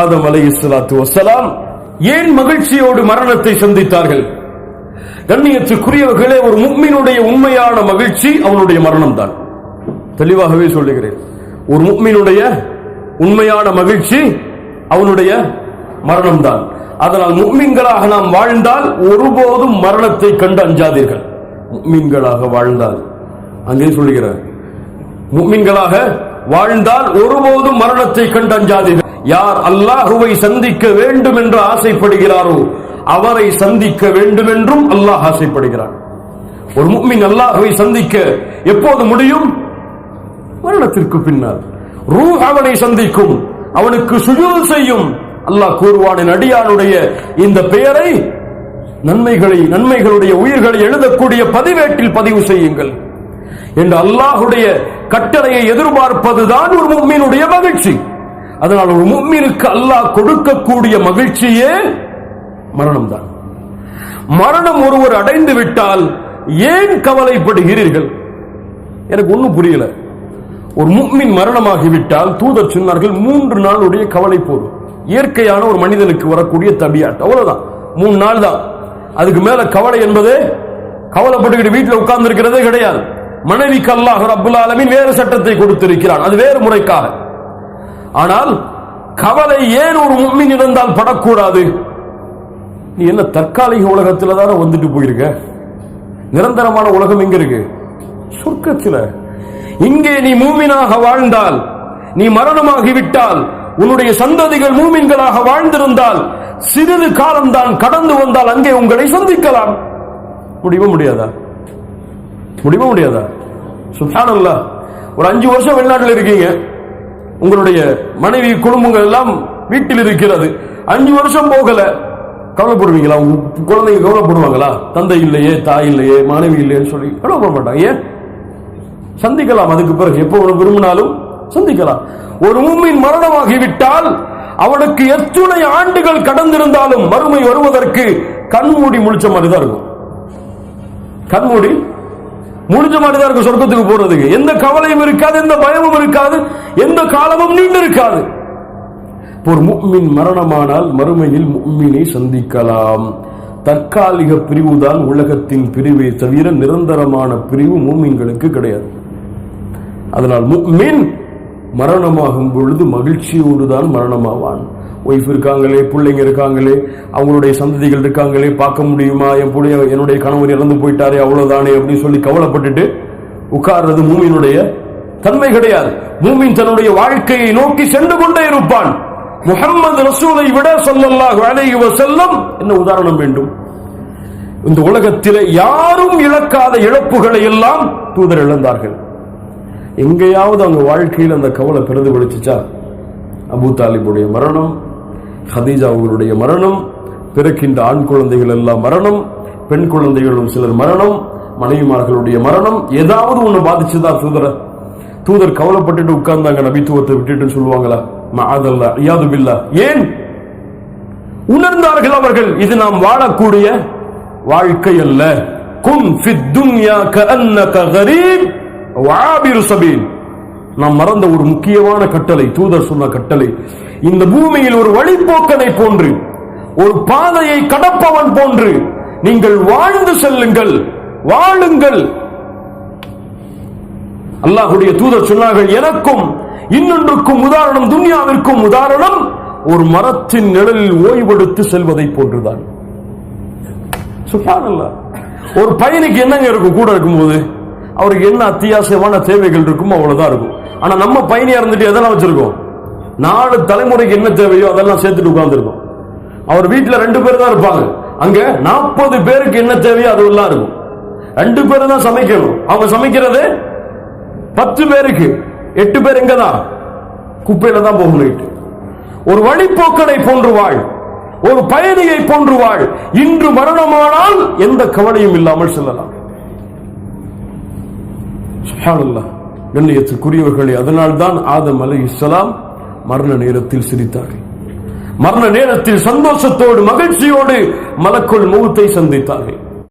ஆதம் அலை இஸ்லாத்து வசலாம் ஏன் மகிழ்ச்சியோடு மரணத்தை சந்தித்தார்கள்? கண்ணியத்துக்குரியவர்களே ஒரு முக்மினுடைய உண்மையான மகிழ்ச்சி அவனுடைய மரணம் தான் தெளிவாகவே சொல்லுகிறேன். ஒரு முக்மினுடைய உண்மையான மகிழ்ச்சி அவனுடைய மரணம் தான் அதனால் முக்மின்களாக நாம் வாழ்ந்தால் ஒருபோதும் மரணத்தை கண்டு அஞ்சாதீர்கள். முக்மின்களாக வாழ்ந்தால். அங்கே சொல்லுகிறார். முக்மின்களாக வாழ்ந்தால் ஒருபோதும் மரணத்தை கண்டு அஞ்சாதீர்கள் யார் அல்லாஹுவை சந்திக்க வேண்டும் என்று ஆசைப்படுகிறாரோ அவரை சந்திக்க வேண்டும் என்றும் அல்லாஹ் ஆசைப்படுகிறார் ஒரு முக்மின் அல்லாஹுவை சந்திக்க எப்போது முடியும்? மரணத்திற்கு பின்னால். ரூ அவனை சந்திக்கும் அவனுக்கு சுஜூல் செய்யும். அல்லாஹ் கூறுவானின் அடியானுடைய இந்த பெயரை நன்மைகளை நன்மைகளுடைய உயிர்களை எழுதக்கூடிய பதிவேட்டில் பதிவு செய்யுங்கள். என்று அல்லாஹுடைய கட்டளையை எதிர்பார்ப்பதுதான் ஒரு மும்மீனுடைய மகிழ்ச்சி. அதனால் ஒரு மும்மீனுக்கு அல்லாஹ் கொடுக்கக்கூடிய மகிழ்ச்சியே மரணம் தான் மரணம் ஒருவர் அடைந்து விட்டால் ஏன் கவலைப்படுகிறீர்கள்? எனக்கு ஒன்றும் புரியல. ஒரு முக்மின் மரணமாகிவிட்டால் தூதர் சொன்னார்கள் மூன்று நாளுடைய கவலை போதும். இயற்கையான ஒரு மனிதனுக்கு வரக்கூடிய தபியாட். அவ்வளவுதான். மூணு நாள் தான். அதுக்கு மேல கவலை என்பது கவலைப்பட்டுக்கிட்டு வீட்டில் உட்கார்ந்து இருக்கிறதே கிடையாது. மனைவிக்கு அல்லாஹ் அபுல் ஆலமின் வேறு சட்டத்தை கொடுத்திருக்கிறான். அது வேறு முறைக்காக. ஆனால் கவலை ஏன் ஒரு முக்மின் இருந்தால் படக்கூடாது? நீ என்ன தற்காலிக உலகத்தில் தானே வந்துட்டு போயிருக்க? நிரந்தரமான உலகம் எங்க இருக்கு? சொர்க்கத்தில். இங்கே நீ மூமினாக வாழ்ந்தால் நீ மரணமாகிவிட்டால் உன்னுடைய சந்ததிகள் மூமின்களாக வாழ்ந்திருந்தால் சிறிது காலம்தான் கடந்து வந்தால் அங்கே உங்களை சந்திக்கலாம். முடிவ முடியாதா? முடிவ முடியாதா? சுல்தானல்லா ஒரு அஞ்சு வருஷம் வெளிநாட்டில் இருக்கீங்க. உங்களுடைய மனைவி குடும்பங்கள் எல்லாம் வீட்டில் இருக்கிறது. அஞ்சு வருஷம் போகல. கவலைப்படுவீங்களா? உங்க குழந்தைங்க கவலைப்படுவாங்களா? தந்தை இல்லையே தாய் இல்லையே மனைவி இல்லையேன்னு சொல்லி கவலைப்பட மாட்டாங்க. ஏன்? சந்திக்கலாம். அதுக்கு பிறகு எப்போ உனக்கு விரும்பினாலும் சந்திக்கலாம். ஒரு உண்மையின் மரணமாகிவிட்டால் அவனுக்கு எத்துணை ஆண்டுகள் கடந்திருந்தாலும் மறுமை வருவதற்கு கண்மூடி முழிச்ச மாதிரி தான் இருக்கும். கண்மூடி முடிஞ்ச மாதிரி தான் இருக்கும் சொர்க்கத்துக்கு போறதுக்கு. எந்த கவலையும் இருக்காது எந்த பயமும் இருக்காது எந்த காலமும் நீண்டு இருக்காது. ஒரு முக்மின் மரணமானால் மறுமையில் முக்மினை சந்திக்கலாம். தற்காலிக பிரிவுதான் உலகத்தின் பிரிவை தவிர நிரந்தரமான பிரிவு மூமின்களுக்கு கிடையாது. அதனால் முக்மின் மரணமாகும் பொழுது மகிழ்ச்சியோடு தான் மரணமாவான். ஒய்ஃப் இருக்காங்களே பிள்ளைங்க இருக்காங்களே அவங்களுடைய சந்ததிகள் இருக்காங்களே பார்க்க முடியுமா? என் புள்ளைய என்னுடைய கணவர் இறந்து போயிட்டாரே அவ்வளவுதானே அப்படின்னு சொல்லி கவலைப்பட்டுட்டு உட்கார்றது மூமியினுடைய தன்மை கிடையாது. மூமின் தன்னுடைய வாழ்க்கையை நோக்கி சென்று கொண்டே இருப்பான். முகம்மது ரசூலை விட சொல்லல்லாஹு அலைஹி செல்லும் என்ன உதாரணம் வேண்டும்? இந்த உலகத்தில் யாரும் இழக்காத இழப்புகளை எல்லாம் தூதர் இழந்தார்கள். எங்கேயாவது அவங்க வாழ்க்கையில் அந்த கவலை பிரதிபலிச்சுச்சா? அபு தாலிபுடைய மரணம் ஹதீஜா அவர்களுடைய மரணம் பிறக்கின்ற ஆண் குழந்தைகள் எல்லாம் மரணம் பெண் குழந்தைகளும் சிலர் மரணம் மனைவிமார்களுடைய மரணம். ஏதாவது ஒண்ணு பாதிச்சுதா தூதர? தூதர் கவலைப்பட்டுட்டு உட்கார்ந்தாங்க நபித்துவத்தை விட்டுட்டு சொல்லுவாங்களா? அதல்ல ஐயாது ஏன்? உணர்ந்தார்கள் அவர்கள் இது நாம் வாழக்கூடிய வாழ்க்கை அல்ல. குன் நாம் மறந்த ஒரு முக்கியமான கட்டளை தூதர் சொன்ன கட்டளை. இந்த பூமியில் ஒரு வழிபோக்கனை போன்று ஒரு பாதையை கடப்பவன் போன்று நீங்கள் வாழ்ந்து செல்லுங்கள் வாழுங்கள். அல்லாஹுடைய தூதர் சொன்னார்கள் எனக்கும் இன்னொன்றுக்கும் உதாரணம் துன்யாவிற்கும் உதாரணம் ஒரு மரத்தின் நிழலில் ஓய்வெடுத்து செல்வதை போன்றுதான். ஒரு பையனுக்கு என்னங்க இருக்கும் கூட இருக்கும்போது? அவருக்கு என்ன அத்தியாவசியமான தேவைகள் இருக்குமோ அவ்வளவுதான் இருக்கும். ஆனா நம்ம பயணியா இருந்துட்டு எதெல்லாம் வச்சிருக்கோம்? நாலு தலைமுறைக்கு என்ன தேவையோ அதெல்லாம் சேர்த்துட்டு உட்கார்ந்துருக்கோம். அவர் வீட்டுல ரெண்டு பேர் தான் இருப்பாங்க. அங்க நாற்பது பேருக்கு என்ன தேவையோ அது எல்லாம் இருக்கும். ரெண்டு பேரும் தான் சமைக்கணும். அவங்க சமைக்கிறது பத்து பேருக்கு. எட்டு பேர் எங்க தான்? குப்பையில தான் போகணும் ஒரு வழிப்போக்கனை போன்று வாழ் ஒரு பயணியை போன்று வாழ் இன்று மரணமானால் எந்த கவலையும் இல்லாமல் செல்லலாம். கண்ணியத்துக்குரியவர்களே அதனால்தான் ஆதம் அலி இஸ்லாம் மரண நேரத்தில் சிரித்தார்கள். மரண நேரத்தில் சந்தோஷத்தோடு மகிழ்ச்சியோடு மலக்குள் முகத்தை சந்தித்தார்கள்.